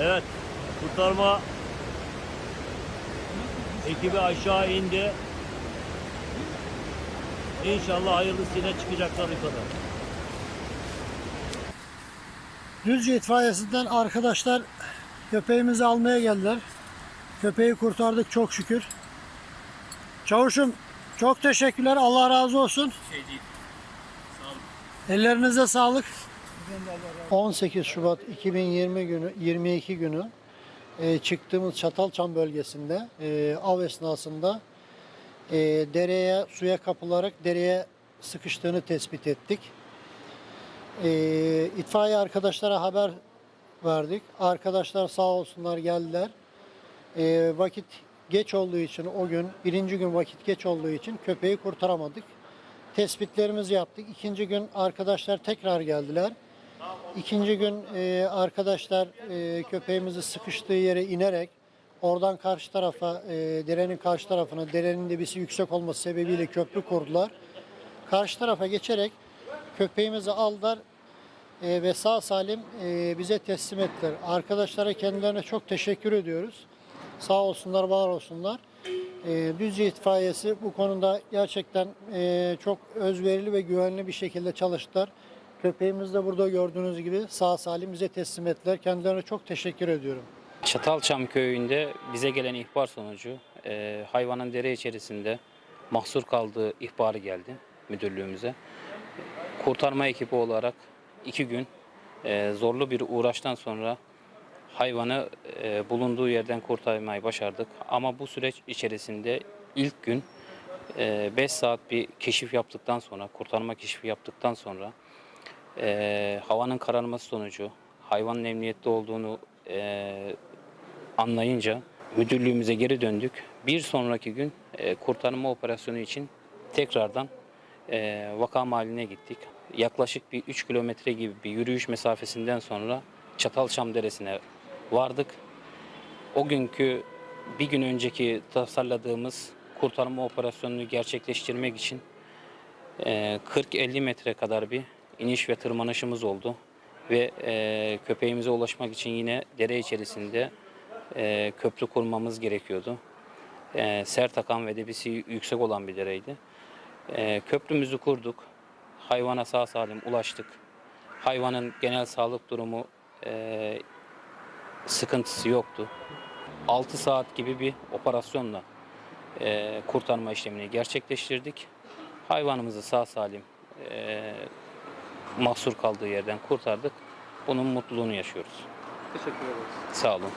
Evet, kurtarma ekibi aşağı indi. İnşallah hayırlısıyla çıkacaklar yukarı. Düzce itfaiyesinden arkadaşlar köpeğimizi almaya geldiler. Köpeği kurtardık çok şükür. Çavuşum çok teşekkürler. Allah razı olsun. Şey değil. Ellerinize sağlık. 18 Şubat 2020 günü 22 günü e, çıktığımız Çatalçam bölgesinde e, av esnasında e, dereye suya kapılarak dereye sıkıştığını tespit ettik. E, itfaiye arkadaşlara haber verdik. Arkadaşlar sağ olsunlar geldiler. E, vakit geç olduğu için o gün birinci gün vakit geç olduğu için köpeği kurtaramadık. Tespitlerimizi yaptık. İkinci gün arkadaşlar tekrar geldiler. İkinci gün e, arkadaşlar e, köpeğimizi sıkıştığı yere inerek oradan karşı tarafa e, derenin karşı tarafına derenin debisi yüksek olması sebebiyle köprü kurdular. Karşı tarafa geçerek köpeğimizi aldılar e, ve sağ salim e, bize teslim ettiler. Arkadaşlara kendilerine çok teşekkür ediyoruz. Sağ olsunlar, var olsunlar. E, Düzce itfaiyesi bu konuda gerçekten e, çok özverili ve güvenli bir şekilde çalıştılar. Köpeğimiz de burada gördüğünüz gibi sağ salim bize teslim ettiler. Kendilerine çok teşekkür ediyorum. Çatalçam köyünde bize gelen ihbar sonucu e, hayvanın dere içerisinde mahsur kaldığı ihbarı geldi müdürlüğümüze. Kurtarma ekibi olarak iki gün e, zorlu bir uğraştan sonra hayvanı e, bulunduğu yerden kurtarmayı başardık. Ama bu süreç içerisinde ilk gün 5 saat bir keşif yaptıktan sonra, kurtarma keşifi yaptıktan sonra e, havanın kararması sonucu hayvanın emniyette olduğunu e, anlayınca müdürlüğümüze geri döndük. Bir sonraki gün e, kurtarma operasyonu için tekrardan e, vaka mahalline gittik. Yaklaşık bir 3 kilometre gibi bir yürüyüş mesafesinden sonra Çatalçam Deresi'ne vardık. O günkü bir gün önceki tasarladığımız kurtarma operasyonunu gerçekleştirmek için e, 40-50 metre kadar bir iniş ve tırmanışımız oldu. Ve e, köpeğimize ulaşmak için yine dere içerisinde e, köprü kurmamız gerekiyordu. E, sert akan ve debisi yüksek olan bir dereydi. E, köprümüzü kurduk. Hayvana sağ salim ulaştık. Hayvanın genel sağlık durumu e, sıkıntısı yoktu. 6 saat gibi bir operasyonla e, kurtarma işlemini gerçekleştirdik. Hayvanımızı sağ salim e, mahsur kaldığı yerden kurtardık. Bunun mutluluğunu yaşıyoruz. Teşekkür ederiz. Sağ olun.